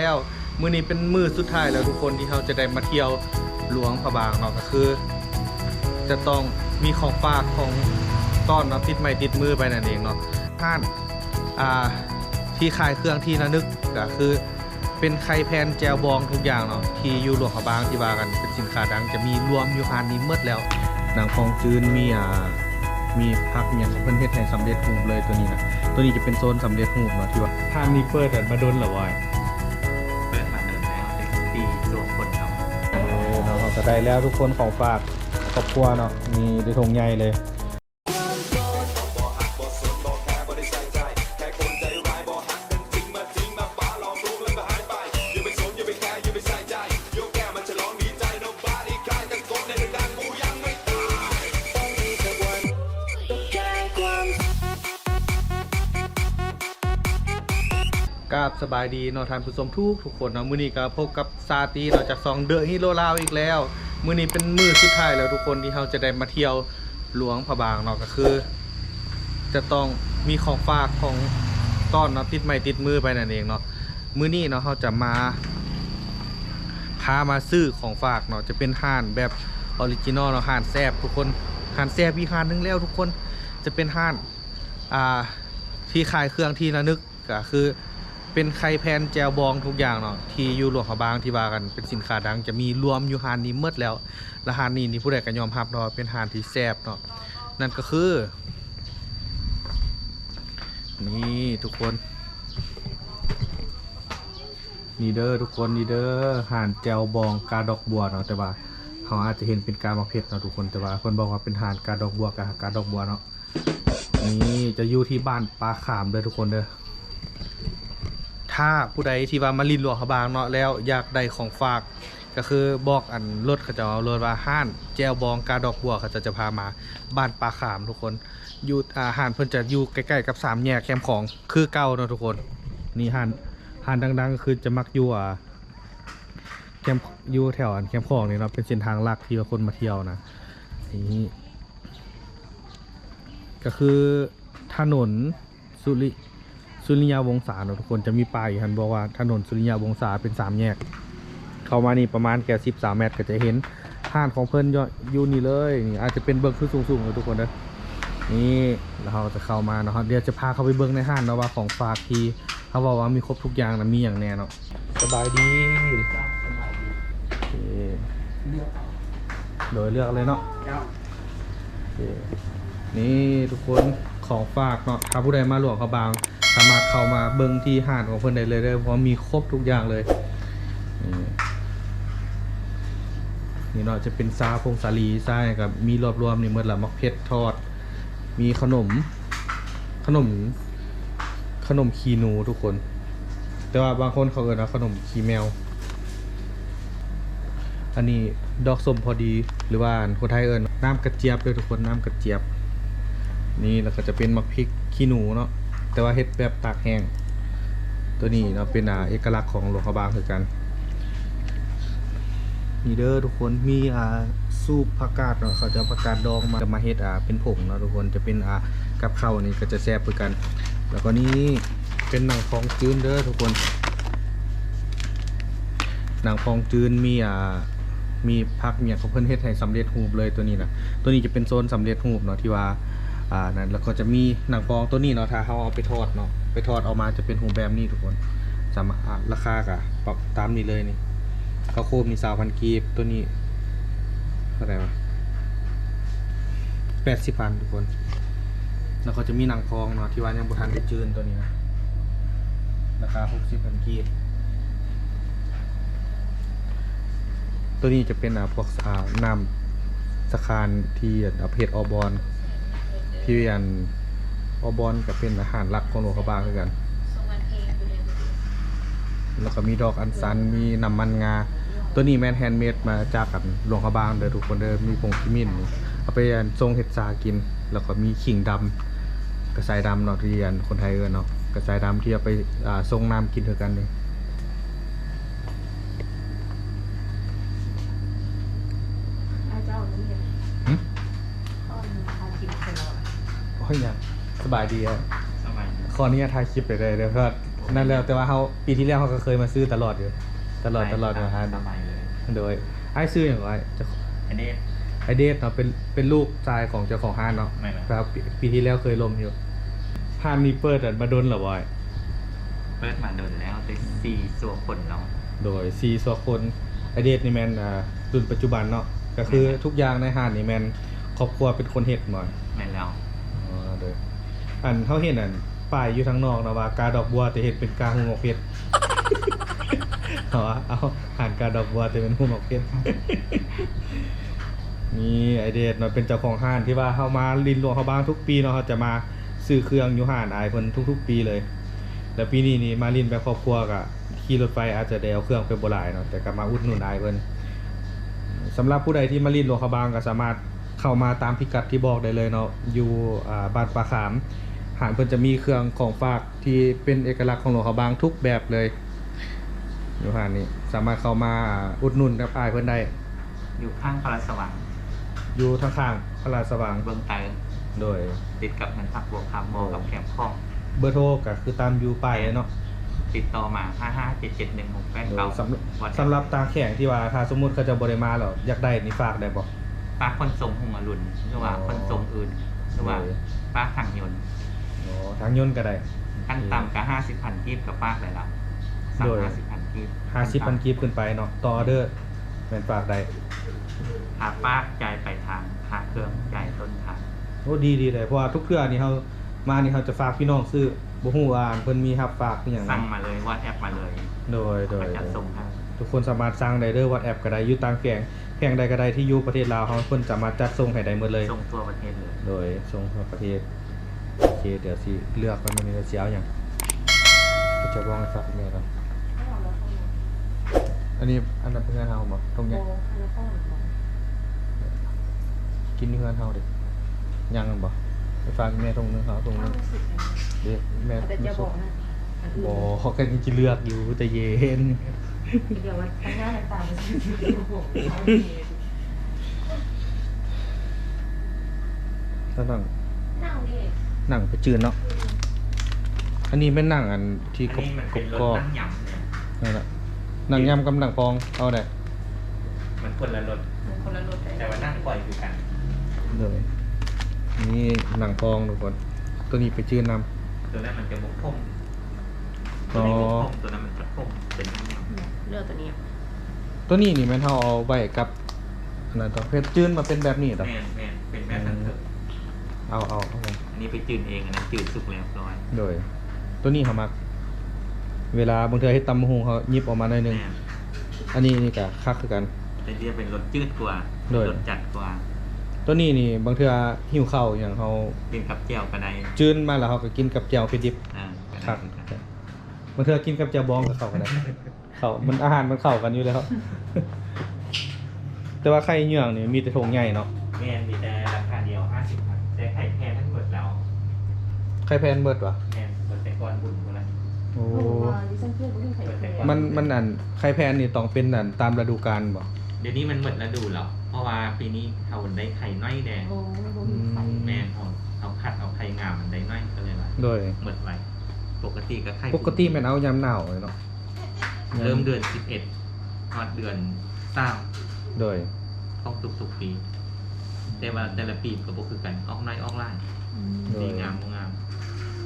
แล้วมือนี้เป็นมือสุดท้ายแล้วทุกคนที่เราจะได้มาเที่ยวหลวงพระบางเนาะก็คือ จะต้องมีของฝากของต้อนเนาะติดไม้ติดมือไปนั่นเองเนาะท่านอ่าที่ขายเครื่องที่ระนึกก็คือ เป็นไข่แพนแจวบองทุกอย่างเนาะที่อยู่หลวงพระบางที่ว่ากันเป็นสินค้าดังจะมีรวมอยู่ฮานนี้หมดแล้วหนังฟองจืนมีอ่ามีพักอย่างเพิ่นเฮ็ดให้สำเร็จรูปเลยตัวนี้นะตัวนี้จะเป็นโซนสำเร็จรูปเนาะที่ว่าทานนี้เปิดมาดนเหรอวาย ก็ได้แล้วทุกคนของฝากครอบครัวเนาะมีได้ทงใหญ่เลย กราบสบายดีนาะท่านผู้ชมทุกทุกคนเนาะมื้อนี้ก็พบกับซาตีเนาะจากซองเดอะฮีโร่ลาวอีกแล้ว มื้อนี้เป็นมื้อสุดท้ายแล้วทุกคนที่เราจะได้มาเที่ยวหลวงพระบางเนาะก็คือ จะต้องมีของฝากของต้อนเนาะติดไม้ติดมือไปนั่นเองเนาะมื้อนี้เนาะเราจะมาพามาซื้อของฝากเนาะจะเป็นห่านแบบออริจินอลเนาะห่านแซบทุกคนห่านแซบอีห่านนึงแล้วทุกคนจะเป็นห่านอ่าที่ขายเครื่องที่ระนึกก็คือ เป็นไข่แพนแจวบองทุกอย่างเนาะที่อยู่หลวงพระบางที่ว่ากันเป็นสินค้าดังจะมีรวมอยู่ฮานนี้หมดแล้วและฮานนี้นี่ผู้ใดก็ยอมรับเนาะเป็นฮานที่แซ่บเนาะนั่นก็คือ นี่ทุกคนนี่เด้อทุกคนนี่เด้อหานแจวบองกาดอกบัวเนาะแต่ว่าเขาอาจจะเห็นเป็นกามาเพชรเนาะทุกคนแต่ว่าคนบอกว่าเป็นหานกาดอกบัวกับกาดอกบัวเนาะนี่จะอยู่ที่บ้านปลาขามเด้อทุกคนเด้อ ถ้าผู้ใดที่ว่ามาลินหลวงพระบางเนาะแล้วอยากได้ของฝาก ก็คือบอกอันรถเขาจะเอารถว่าห้านแจวบองกาดอกบัวเขาจะจะพามาบ้านปลาขามทุกคนอยู่อาหารเพิ่นจะอยู่ใกล้ๆกับสามแยกแคมป์ของคือเก่าเนาะทุกคน นี่ห้านห้านดังๆก็คือจะมักอยู่อ่าแคมป์อยู่แถวอันแคมป์ของนี่เนาะเป็นเส้นทางหลักที่ว่าคนมาเที่ยวนะนี่ก็คือถนนสุริ สุริยาวงศาเนอะทุกคนจะมีป้ายอยู่หันบอกว่าถนนสุริยาวงศาเป็นสามแยก เข้ามานี่ประมาณแค่สิบสามเมตรก็จะเห็นห้านของเพิ่นอยู่อยู่นี่เลยนี่อาจจะเป็นเบิ้งขึ้นสูงๆเลยทุกคนนะนี่แล้วเราจะเข้ามาเนาะเดี๋ยวจะพาเข้าไปเบิ้งในห้านเนาะว่าของฝากทีเขาบอกว่ามีครบทุกอย่างนะมีอย่างแน่เนาะสบายดีโดยเลือกเลยเนาะนี่ทุกคนของฝากเนาะถ้าผู้ใดมาหลวงเขาบาง สามารถเข้ามาเบิ้งที่ห้านของเพื่อนได้เลยเด้เพราะมีครบทุกอย่างเลย นี่เนาะจะเป็นซาพงสาลีซ่ากับมีรวบรวมนี่เมื่อละมักเพชรทอด มีขนม ขนม ขนมขีนูทุกคน แต่ว่าบางคนเขาเอินว่าขนมขีแมว อันนี้ดอกส้มพอดีหรือว่าคนไทยเอิญน้ำกระเจี๊ยบเลยทุกคนน้ำกระเจี๊ยบ นี่แล้วก็จะเป็นมะพริกขี้หนูเนาะ แต่ว่าเฮ็ดแบบตากแห้ง ตัวนี้เนาะเป็นอ่าเอกลักษณ์ของหลวงพระบางคือกันนี่เด้อทุกคนมีอ่าซูปผักกาดเนาะเขาจะผักกาดดองมาจะมาเฮ็ดอ่าเป็นผงเนาะทุกคนจะเป็นอ่ากับข้าวนี่ก็จะแซ่บคือนกัน แล้วก็นี่เป็นหนังฟองจืนเด้อทุกคนหนังฟองจืนมีอ่ามีพักเนี่ยเขาเพิ่นเฮ็ดให้สำเร็จรูปเลยตัวนี้นะตัวนี้จะเป็นโซนสำเร็จรูปเนาะที่ว่า อ่านั่นแล้วก็จะมีหนังฟองตัวนี้เนาะถ้าเขาเอาไปทอดเนาะไปทอดเอามาจะเป็นรูแบบนี้ทุกคนสามารถอ่าราคากะปรับตามนี้เลยนี่ข้าวโคมนี่สาวพันกีบตัวนี้เท่าไหร่วะแปดสิบพันทุกคน แล้วก็จะมีหนังฟองเนาะที่ว่ายังบุทันได้จืนตัวนี้นะราคาหกสิบพันกีบตัวนี้จะเป็นอ่าพวกอ่าน้ำสคานที่อ่าเพจออบอน ที่อันอบอนก็เป็นอาหารหลักของโลกาบาคือกัน แล้วก็มีดอกอัญชันมีน้ำมันงา ตัวนี้แมนแฮนด์เมดมาจากกันหลวงพระบางเด้อทุกคนเด้อมีผงขิมินนี่เอาไปอันทรงเห็ดซากิน แล้วก็มีขิงดำกระสายดำเนาะที่อันคนไทยเอิ้นเนาะกระสายดำที่เอาไปอ่าทรงน้ำกินเท่ากันนี่ อาเจ้านี่เห็น หึ ต้นทา คิดตลอดโอ้ยยังสบายดีอะสมัยขออนุญาตถ่ายคลิปไปเลยเดี๋ยวเพราะว่านั่นแล้วแต่ว่าเขาปีที่แล้วเขาก็เคยมาซื้อตลอดอยู่ตลอดตลอดมาฮะสมัยเลยโดยไอ้ซื้ออย่างไรเจ้าอันนี้ไอเดฟเนาะเป็นเป็นลูกชายของเจ้าของห้านเนาะไม่ไม่ครับปีปีที่แล้วเคยลมอยู่ห้านนี้เปิดอะมาโดนเหรอบอยเปิดมาโดนแล้วได้สี่ตัวคนเนาะโดยซีสวคนไอเดฟนี่แมนอ่ารุ่นปัจจุบันเนาะก็คือทุกอย่างในห้านนี่แมนครอบครัวเป็นคนเฮ็ดหมดแม่นแล้ว อ๋อโดยอันเขาเห็นอันป้ายอยู่ทางนอกนะว่ากาดอกบัวแต่เห็นเป็นกาหูหมกเพชรเอาเอาอ่านกาดอกบัวแต่เป็นหูหมกเพชรนี่ไอเดดเนาะเป็นเจ้าของห้านที่ว่าเขามาลินหลวงเขาบ้างทุกปีเนาะเขาจะมาซื้อเครื่องอยู่ห้านไอายเพิ่นทุก ๆ ปีเลย แล้วปีนี้นี่มาลินไปครอบครัวกะขี่รถไฟอาจจะได้เอาเครื่องไปโบ่หลายเนาะแต่ก็มาอุดหนุนไอายเพิ่นสำหรับผู้ใดที่มาลินหลวงเขาบางก็สามารถ เข้ามาตามพิกัดที่บอกได้เลยเนาะอยู่อ่าบ้านปลาขามหานเพิ่นจะมีเครื่องของฝากที่เป็นเอกลักษณ์ของหลวงเขาบางทุกแบบเลยอยู่ห้านนี้สามารถเข้ามาอุดหนุนกับอายเพิ่นได้ อยู่ข้างพระสว่างอยู่ทางข้างพระราชสว่างเบื้องใต้โดย ติดกับเงินพักบัวคำโมกับแคมป์ข้อง เบอร์โทรก็คือตามอยู่ป้ายเลยเนาะติดต่อมา 5 5 7 7 1 6 8โดย9สำหรับสำหรับตาแข่งที่ว่าถ้าสมมุติเขาจะบริมาแล้วอยากได้นี่ฝากได้บ่ ปลาคนทรงหงอรุนหรือว่าอ๋อคนทรงอื่นหรือว่าโดยปลาขังยนต์อ๋อทางยนต์ก็ได้ขั้นต่ำก็ห้าสิบพันกีบกับปลาเลยแล้วสั่งโดยห้าสิบพันกีบห้าสิบพันกีบขึ้นไปเนาะต่อออเดอร์แม่นฝากได้หาปลาจ่ายไปทางหาเครื่องจ่ายต้นทางโอ้ดีดีเลยเพราะว่าทุกเทื่อนี่เฮามานี่เฮาจะฝากพี่น้องซื้อบ่ฮู้ว่าเพิ่นมีรับฝากอหย่างสั่นั้งนมาเลยว่าแอปมาเลย โดยโดยก็จะส่งให้ทุกคนสามารถสั่งได้เด้อ WhatsApp ก็ได้อยู่ต่างแข่งแข่งใดก็ได้ที่อยู่ประเทศลาวเฮาเพิ่นสามารถจัดส่งให้ได้หมดเลย ส่งทั่วประเทศเลยโดยส่งทั่วประเทศโอเคเดี๋ยวสิเลือกว่ามันจะเสียเอาอย่างก็จะวางให้ฝากแม่ก่อนไม่เอาแล้วเข้ามาอันนี้อันนั้นเป็นเพื่อนเฮาบ่ตรงโบเนี้ยแล้วเข้ามาก่อนกินที่เพื่อนเฮาดิยังกันบ่ไปฝากแม่ตรงนึงเฮาตรงนึเข้างมาสิบอันเดี๋ยวแม่แต่จะบอกนะอันอื่นบ่เขากันจะเลือกอยู่แต่เย็น เดี๋ยวมันทั้งหน้าทั้งตามันจะโอ้โหเอาดีถ้านั่งนั่งดินั่งไปจืนเนาะ อันนี้เป็นนั่งอันที่อันกรอบนี้มันกเป็นรรอถบนั่งยำเนี่ยๆนั่นแหละนั่งยำกับนั่งปอง เอาได้มันคนละรถมันคนละรถเลยแต่ว่านั่งปล่อยคือกันเลยนี่นั่งปองทุกคน ตัวนี้ไปจืนนำ ตัวนั้นมันจะบกพร่มตัวนี้บกพร่มตัวนั้นมันจะพร่มเป็นนั่งยำ เนี่ยเลือกตัวนี้ตัวนี้นี่แม่นเฮาเอาไว้กับอันนั้นต่อเพชรจืนมาเป็นแบบนี้ต่อแม่นแม่นเป็นแม่ทันเถอะเอาเอาเอาไว้อันนี้ไปจืดเองอันนั้นจืดสุกแล้วร้อยโดย ตัวนี้เขามัก เวลาบางเทื่อเฮ็ดตำบักหุงเขายิบออกมาหน่อยหนึง แม่นอันนี้นี่ก็คักคือกัน แต่เรียกเป็นรสจืดกว่าโดย รสจัดกว่าตัวนี้นี่บางเทื่อหิวข้าวอย่างเขากินกับแจ่วกระไดจืนมาแล้วเขาก็กินกับแจ่วคือดิบอ่ากระไดคักบางเทื่อกินกับแจ่วบองกับเขากันได้ เขามันอาหารมันเข้ากันอยู่แล้ว แต่ว่าไข่เหยื่องนี่มีแต่โถงใหญ่เนาะแม่นมีแต่ราคาเดียวห้าสิบพันแต่ไข่แพงทั้งหมดแล้วไข่แพนเบิดวะแม่นเปิดแต่ก่อนบุญหมดแล้วโอ้โอ้มาดิฉันเพื่อนวิ่งไข่แดงมันมันอันไข่แพนนี่ต้องเป็นอันตามฤดูกาลบ่เดี๋ยวนี้มันหมดฤดูแล้วเพราะว่าปีนี้เขาได้ไข่น้อยแดงโอ้โหมีไข่แม่นเขาเขาคัดเอาไข่งามมันได้น้อยก็เลยว่าโดยหมดไวปกติก็ไข่ปกติแม่นเอายามหนาวเลยเนาะ เริ่มเดือนสิบเอ็ดทอดเดือนเศร้าโดยต้องทุกๆปี แต่ว่าแต่ละปีก็บ่คือกันออกในออกไล่อืมโดยดีงามบ่งาม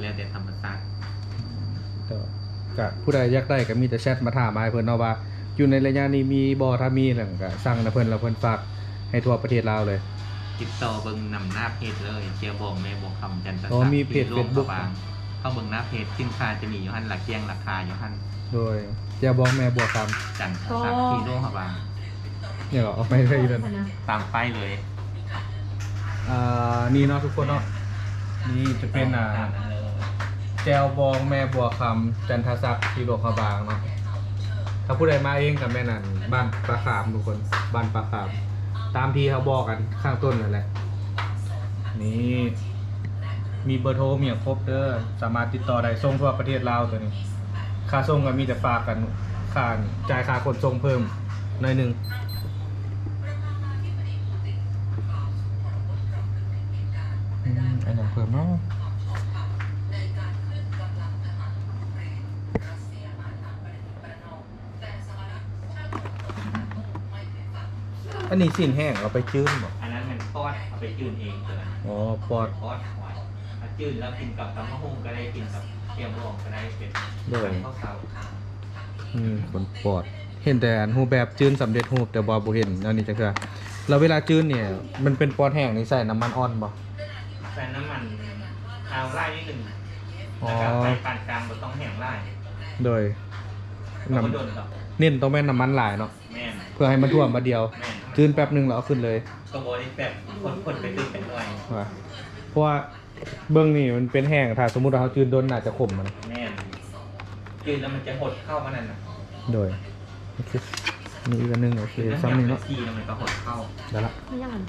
แล้วแต่ธรรมชาติแต่ว่าก็ผู้ใดอยากได้ก็มีแต่แชทมาถามมาให้เพิ่นเนาะว่า อยู่ในระยะนี้มีบ่ถ้ามีแล้วก็สั่งนะเพิ่นแล้วเพิ่นฝากให้ทั่วประเทศลาวเลย ติดต่อเบิ่งนำหน้าเพจเลยเจียบอกแม่บอกคำจันทร์อ๋อมีเพจที่ร่วม Facebook บางเข้าเบิ่งหน้าเพจสินค้าจะมีอยู่หันหลักแจ้งราคาอยู่หันโดย เจ้าบอกแม่บัวคำจันทร์สักที่ร่วมบางเนี่ยเหรอเอาไม่ได้เลยตามป้ายเลยอ่านี่เนาะทุกคนเนาะนี่จะเป็นอ่าตามนั้นเลยแจวบองแม่บัวคำจันทศักดิ์ที่หลวงพระบางเนาะถ้าผู้ใดมาเองกับแม่นั่นบ้านปลาขามทุกคนบ้านปลาขาม ตามที่เขาบอกกันข้างต้นนั่นแหละนี่มีเบอร์โทรมีอย่างครบเด้อสามารถติดต่อได้ส่งทั่วประเทศลาวตัวนี้ ค่าส่งก็มีแต่ฝากกันค่าจ่ายค่าขนส่งเพิ่มหน่อยหนึ่งอืมอันนั้นเพิ่มเนาะอันนี้สินแห้งเอาไปจื้นบ่อันนั้นมันปอดเอาไปจื้นเองเลยอ๋อปอดปอดหอยจืนแล้วกินกับตำมะฮุ่งก็ได้กินกับ เกี๊ยวรองก็ได้เป็นโดยข้าวเสาอืมคนปอด เห็นแต่อันรูปแบบจื้นสำเร็จรูปแต่บ่บ่เห็นอันนี้จังคือแล้วเวลาจื้นเนี่ยมันเป็นปอดแห้งนี่ใส่น้ำมันอ่อนบ่ ใส่น้ำมันเอาไล่นิดหนึ่งอ๋อแล้วก็ไปปานกลางบ่ต้องแห้งไล่โดยเราน้ก็โดนกับำเน้นต้องแม่นน้ำมันหลายเนาะแม่นเพื่อให้มันท่วมมาเดียว แม่นจื้นแป๊บหนึงแล้วเอาขึ้นเลยก็บริแบบคนคนไปตื่นเป็นหน่วยว่าเพราะว่า เบื้องนี่มันเป็นแห้งถ้าสมมุติว่าเขาจื้นโดนน่าจะขมมันแม่นจืดแล้วมันจะหดเข้ามานั่นน่ะโดยโอเคมีอีกอันหนึงโอเคจืดแล้วซ้ำหนึ่งแห้เนาะงทีแล้วมันก็หดเข้าได้ละไม่ยังมัน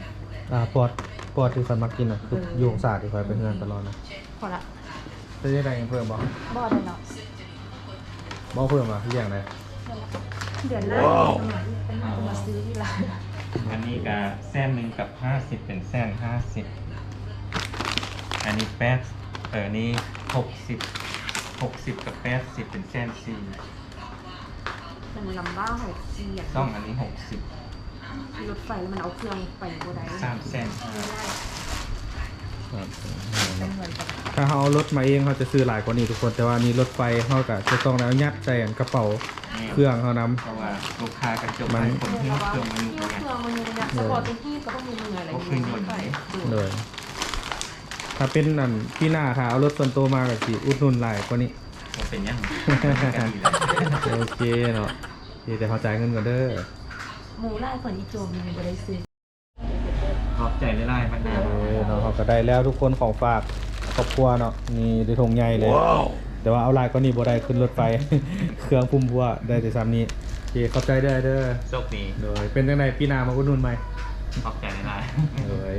อ่าปอดปอดที่คอยมักกินอะคือเออโยงศาสตร์ที่คอยไปเฮือนตลอดนะพอละจะได้อะไรเพิ่มบ่บ่ได้เนาะบ่เพิ่มอะที่อย่างไรเดือนหน้าเป็นหามาซื้อที่ร้านอันนี้ก็แส้นหนึ่งกับห้าสิบเป็นแส้นห้าสิบ อันนี้แปดเออนี่หกสิบหกสิบกับแปดสิบเป็นแส้นสี่มันลำบ้าหกเสียต้องอันนี้หกสิบรถไฟมันเอาเครื่องไปบ่ได้สามแส้นมันเหมือนกับถ้าเขาเอารถมาเองเขาจะซื้อหลายกว่านี้ทุกคน แต่ว่านี่รถไฟเขาก็จะต้องแล้วยัดใส่อันกระเป๋าเครื่องเขานำเพราะว่าลูกค้ากระจกมัไปนคนที่เครื่องมันอยู่เคไงรื่องมันอยู่เนี่ยสปอร์ตที่ก็ต้องมีมืออะไรเลย ถ้าเป็นอันที่หน้าถ้าเอารถส่วนตัวมาก็สิอุดหนุนหลายกว่านี้มันเป็นยังกันดีแล้วโอเคเนาะโอเคแต่เขาจ่ายเงินก่อนเด้อหมูไล่ฝนอีโจมยังบ่ได้ซื้อขอบใจไล่ๆบรรดาเออเนาะเขาก็ได้แล้วทุกคนของฝากครอบครัวเนาะนี่ได้ทงใหญ่เลย แต่ว่าเอาลายก็นี่บ่ได้ขึ้นรถไฟเครื่องพุ่มพัวได้แต่ซ้ำนี้โอเคเข้าใจได้เด้อโชคดีโดยเป็นจังไดปีหน้ามาอุดหนุนไหมขอบใจไล่เลย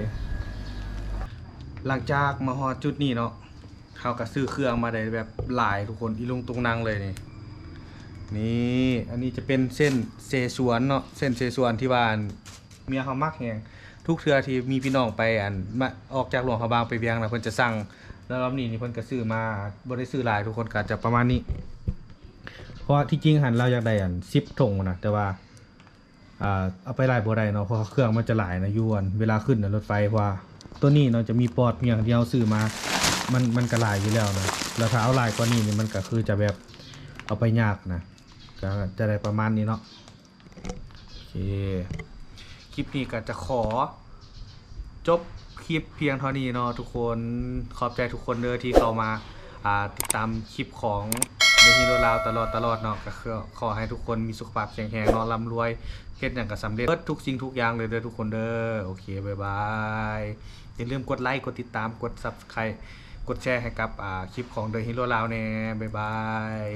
หลังจากมาฮอดจุดนี้เนาะเขาก็ซื้อเครื่องมาได้แบบหลายทุกคนอีลุงตุงนางเลยนี่นี่อันนี้จะเป็นเส้นเซซวนเนาะเส้นเซซวนที่ว่านเมียเขามักแฮงทุกเทือที่มีพี่น้องไปอันมาออกจากหลวงเขาบางไปเวียงนะเพิ่นจะสั่งแล้วรอบนี้นี่เพิ่นก็ซื้อมาบ่ได้ซื้อหลายทุกคนก็จะประมาณนี้ เพราะที่จริงหันเราอยากได้อัน10ถุงนะแต่ว่าอ่าเอาไปหลายบ่ได้เนาะเพราะเครื่องมันจะหลายนะยวนเวลาขึ้นนะรถไฟเพราะว่า ตัวนี้เนาะจะมีปอดเมียงเดียวซื้อมา มันมันก็หลายอยู่แล้วนะแล้วถ้าเอาลายกว่านี้เนี่ยมันก็คือจะแบบเอาไปยากนะก็จะได้ประมาณนี้เนาะโอเคคลิปนี้ก็จะขอ จบคลิปเพียงเท่านี้เนาะทุกคนขอบใจทุกคนเด้อที่เข้ามาอ่าติดตามคลิปของเดฮีโรลาวตลอดตลอดเนาะก็คือขอให้ทุกคนมีสุขภาพแข็งแรงเนาะร่ำรวยเฮ็ดอย่างก็สำเร็จทุกสิ่งทุกอย่างเลยเด้อทุกคนเด้อโอเค บ๊ายบาย อย่าลืมกดไลค์กดติดตามกด Subscribe กดแชร์ให้กับอ่าคลิปของ The Hero ลาวแน่บ๊ายบาย